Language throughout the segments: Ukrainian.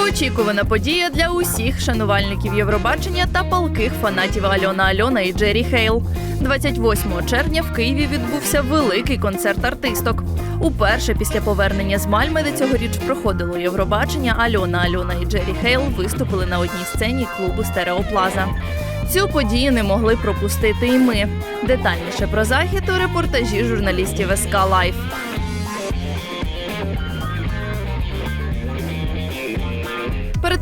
Довгоочікувана подія для усіх шанувальників Євробачення та палких фанатів Альона Альона і Джері Хейл. 28 червня в Києві відбувся великий концерт артисток. Уперше після повернення з Мальми, де цьогоріч проходило Євробачення, Альона Альона і Джері Хейл виступили на одній сцені клубу Стереоплаза. Цю подію не могли пропустити і ми. Детальніше про захід у репортажі журналістів СК Лайф.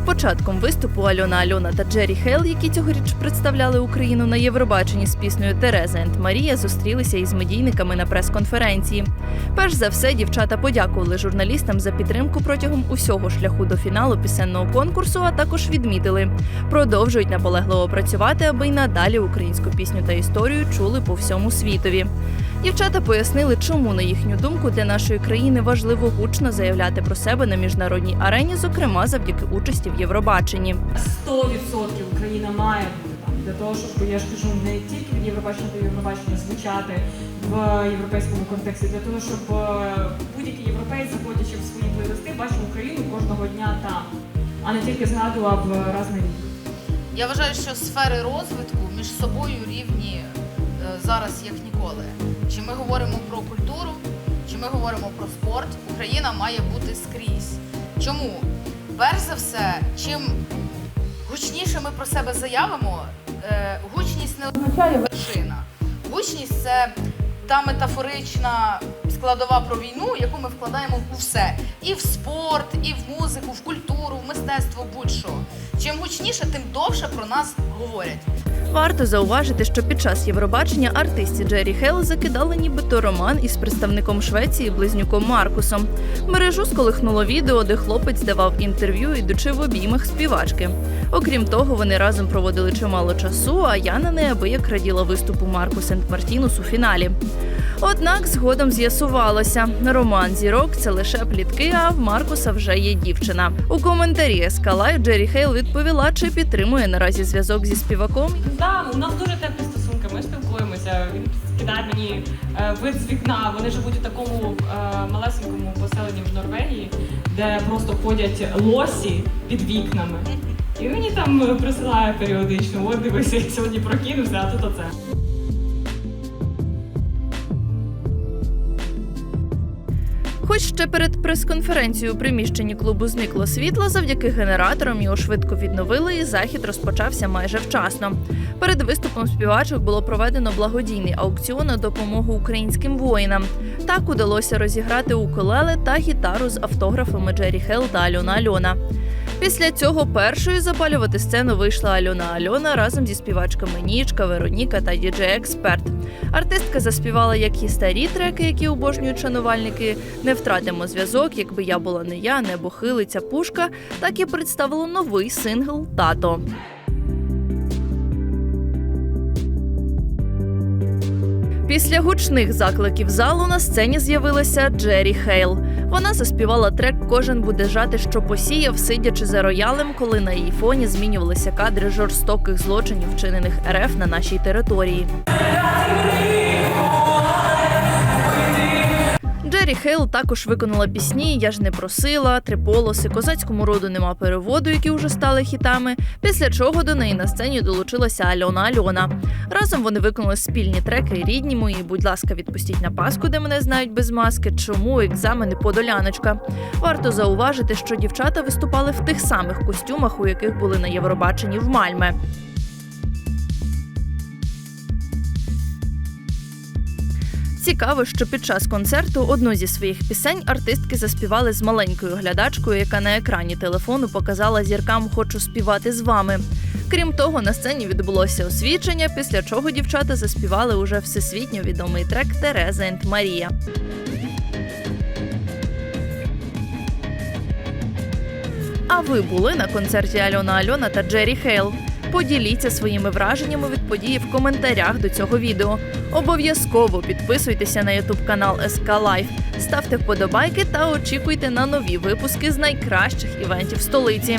Початком виступу Альона Альона та Джері Хейл, які цьогоріч представляли Україну на Євробаченні з піснею Тереза енд Марія, зустрілися із медійниками на прес-конференції. Перш за все, дівчата подякували журналістам за підтримку протягом усього шляху до фіналу пісенного конкурсу, а також відмітили, продовжують наполегливо працювати, аби й надалі українську пісню та історію чули по всьому світові. Дівчата пояснили, чому на їхню думку для нашої країни важливо гучно заявляти про себе на міжнародній арені, зокрема завдяки участі в Євробаченні. 100% Україна має бути там для того, щоб я ж кажу не тільки від Євробачення до Євробачення звучати в європейському контексті, для того, щоб е, будь-який європейць, заходячи в свої плейлисти, бачив Україну кожного дня там, а не тільки згадував е, раз на рік. Я вважаю, що сфери розвитку між собою рівні зараз як ніколи. Чи ми говоримо про культуру, чи ми говоримо про спорт, Україна має бути скрізь. Чому? Перш за все, чим гучніше ми про себе заявимо, е, гучність не означає вершина. Гучність це та метафорична складова про війну, яку ми вкладаємо у все. І в спорт, і в музику, в культуру, в мистецтво, будь-що. Чим гучніше, тим довше про нас говорять. Варто зауважити, що під час Євробачення артисті Джері Хейл закидали нібито роман із представником Швеції близнюком Маркусом. Мережу сколихнуло відео, де хлопець давав інтерв'ю, ідучи в обіймах співачки. Окрім того, вони разом проводили чимало часу, а Яна неабияк раділа виступу Марку Сент-Мартінус у фіналі. Однак згодом з'ясувалося, роман зірок це лише плітки, а в Маркуса вже є дівчина. У коментарі Ескалай Джері Хейл відповіла, чи підтримує наразі зв'язок зі співаком Да, у нас дуже теплі стосунки. Ми спілкуємося. Він скидає мені е, вид з вікна. Вони живуть у такому е, малесенькому поселенні в Норвегії, де просто ходять лосі під вікнами. І мені там е, присилає періодично. От дивися, я сьогодні прокинувся, а тут оце. Хоч ще перед прес-конференцією у приміщенні клубу зникло світло, завдяки генераторам його швидко відновили, і захід розпочався майже вчасно. Перед виступом співачок було проведено благодійний аукціон на допомогу українським воїнам. Так удалося розіграти укулеле та гітару з автографами Джері Хелл та Альона Альона. Після цього першою запалювати сцену вийшла Альона Альона разом зі співачками Нічка, Вероніка та діджей Експерт. Артистка заспівала як і старі треки, які обожнюють шанувальники, не втратимо зв'язок, якби я була не я, небо хилиця пушка, так і представила новий сингл Тато. Після гучних закликів залу на сцені з'явилася Джері Хейл. Вона заспівала трек Кожен буде жати, що посіяв, сидячи за роялем, коли на її фоні змінювалися кадри жорстоких злочинів, вчинених РФ на нашій території. Джері Хейл також виконала пісні Я ж не просила, Три полоси, козацькому роду нема переводу, які вже стали хітами. Після чого до неї на сцені долучилася Альона Альона. Разом вони виконали спільні треки Рідні мої, будь ласка, відпустіть на Пасху, де мене знають без маски. Чому екзамени подоляночка? Варто зауважити, що дівчата виступали в тих самих костюмах, у яких були на Євробаченні в Мальме. Цікаво, що під час концерту одну зі своїх пісень артистки заспівали з маленькою глядачкою, яка на екрані телефону показала зіркам Хочу співати з вами. Крім того, на сцені відбулося освічення, після чого дівчата заспівали уже всесвітньо відомий трек Тереза енд Марія. А ви були на концерті Альона Альона та Джері Хейл? Поділіться своїми враженнями від події в коментарях до цього відео. Обов'язково підписуйтеся на ютуб канал СК Лайф, ставте вподобайки та очікуйте на нові випуски з найкращих івентів столиці.